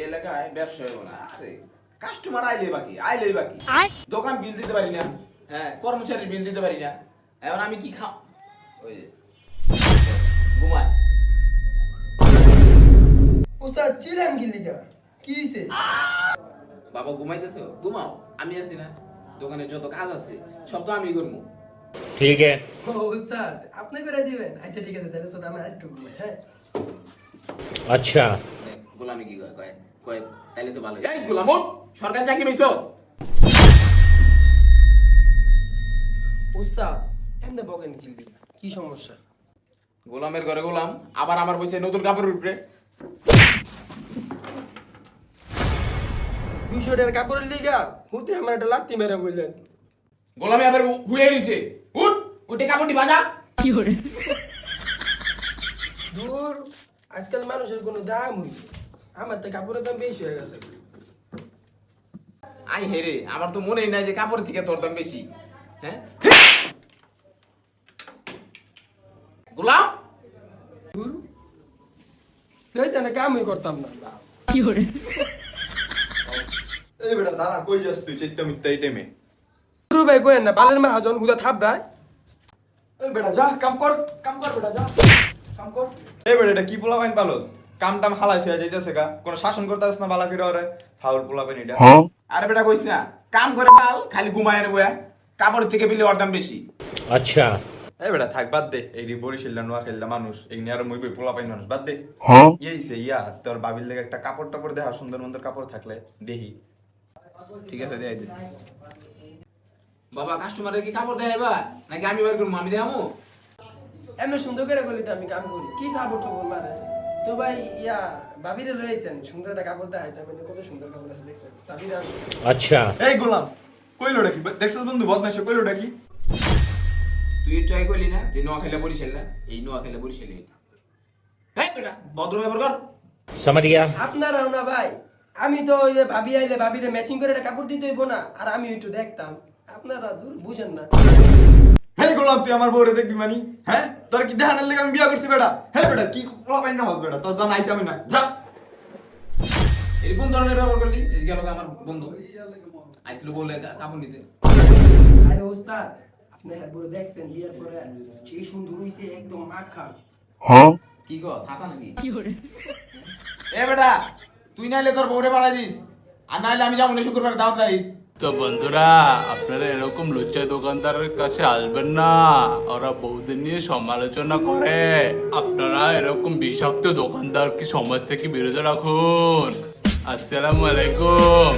এলাকায় ব্যবসা হইব না। আরে কাস্টমার আইলে বাকি আইলে বাকি। দোকান বিল দিতে পারি না। হ্যাঁ কর্মচারীর বিল দিতে পারি না। এখন আমি কি খা ওই যে ঘুমায়। উস্তাদ চিলেন কি লিখা? কি হইছে? বাবা ঘুমাইতেছো? ঘুমাও আমি আছি না। দোকানে যত কাজ আছে সব তো আমি করব। ঠিক আছে। উস্তাদ আপনি করে দিবেন? আচ্ছা ঠিক আছে তাহলে সোদা আমি আরেকটু ঘুমাই হ্যাঁ। আচ্ছা। গোলামি কি কয় কয়? কয় তাইলে তো ভালো এই গোলাম সরকারি চাকরি উস্তাদ এমনি বকেন কি কি সমস্যা? গোলামের ঘরে গোলাম আবার আমার বসে নতুন কাপড়ের উপরে। দুশো টাকার কাপড়ের লিগা হুতে আমার একটা লাত্তি মেরে বললেন গোলামে আবার হুয়ে গেছে উঠ! উঠে কাপড়টি বাজা দূর আজকাল মানুষের কোনো দাম হই আমার তো কাপড়ের দাম বেশি হয়ে গেছে। আই হেরে আমার তো মনেই নাই যে কাপড় থেকে তোর দাম বেশি। হ্যাঁ? গোলাম? দূর না কামই করতাম না। এই বেটা দাঁড়া কই যাস তুই? এই টাইমে দূর ভাই না বালের মাহাজন হুদা থাপড়ায়। এই বেটা যা কাম কর কাম কর বেটা যা। কাম কর। এই বেটা এটা কি পোলা পালোস? কাম টাম হালাই যাইতেছে গা। কোন শাসন করতে পারছ না বালা ফিরে আরে ফাউল পোলাবেন এটা। হ্যাঁ। আরে বেটা কইছ না কাম করে বাল খালি ঘুমায় বয়া। কাপড় থেকে বিলে অর্দাম বেশি। আচ্ছা। এই বেটা থাক বাদ দে। এই রে বরিশাল নোয়া খেললা মানুষ এই নিয়ে আর মই বই পোলা পাই মানুষ বাদ দে। হ্যাঁ। এইছে ইয়া তোর বাবির লাগে একটা কাপড় টাপড় দেখা সুন্দর সুন্দর কাপড় থাকলে দেহি। ঠিক আছে দে। দিছি বাবা কাস্টমারে কি কাপড় দেয় দেখাইবা নাকি আমি বের করব আমি দেখামু এমন সুন্দর করে গলি তো আমি কাম করি। কি কাপড় টাপড় মারে তো ভাই ইয়া ভাবিরে লই আইতেন সুন্দর একটা কাপড় দেয় আইতাম মানে কত সুন্দর কাপড় আছে দেখছেন? ভাবিরা আচ্ছা। এই গোলাম কইলো নাকি? দেখছস বন্ধু বদমাইশ কইলো নাকি? তুই ট্রাই করলি না যে নোয়া খেলা বরিশাল না? এই নোয়া খেলা বরিশাল এই। বেটা ভদ্র ব্যবহার কর। সমাজ গিয়া না ভাই আমি তো ওই যে ভাবি আইলে ভাবিরে ম্যাচিং করে একটা কাপড় দিতে হইব না আর আমি একটু দেখতাম। আপনারা দূর বুঝেন না। গোলাম তুই আমার বউরে দেখবি মানি? হ্যাঁ? তোর কি দেখানোর লেগে আমি বিয়া করছি বেটা? হ্যাঁ বেটা কি পোলা পাইন হাউস বেটা? তোর তো নাইতামই না যা। এই কোন ধরনের ব্যবহার করলি? এই গেল আমার বন্ধু। আইছিল বলে কাপড় নিতে। আরে ওস্তাদ আপনি হ্যাঁ বলে দেখছেন বিয়ের পরে যে সুন্দর হইছে একদম মাখা হ্যাঁ? কি গো থাকা নাকি? কি করে? এ বেটা তুই নাইলে তোর বউরে পাঠাই দিস। আর নাইলে আমি যাব না শুক্রবার দাওয়াত রাইস। তো বন্ধুরা, আপনারা এরকম লুচ্চা দোকানদারের কাছে আসবেন না। ওরা বহুদিন নিয়ে সমালোচনা করে। আপনারা এরকম বিষাক্ত দোকানদারকে সমাজ থেকে বিরত রাখুন। আসসালামু আলাইকুম।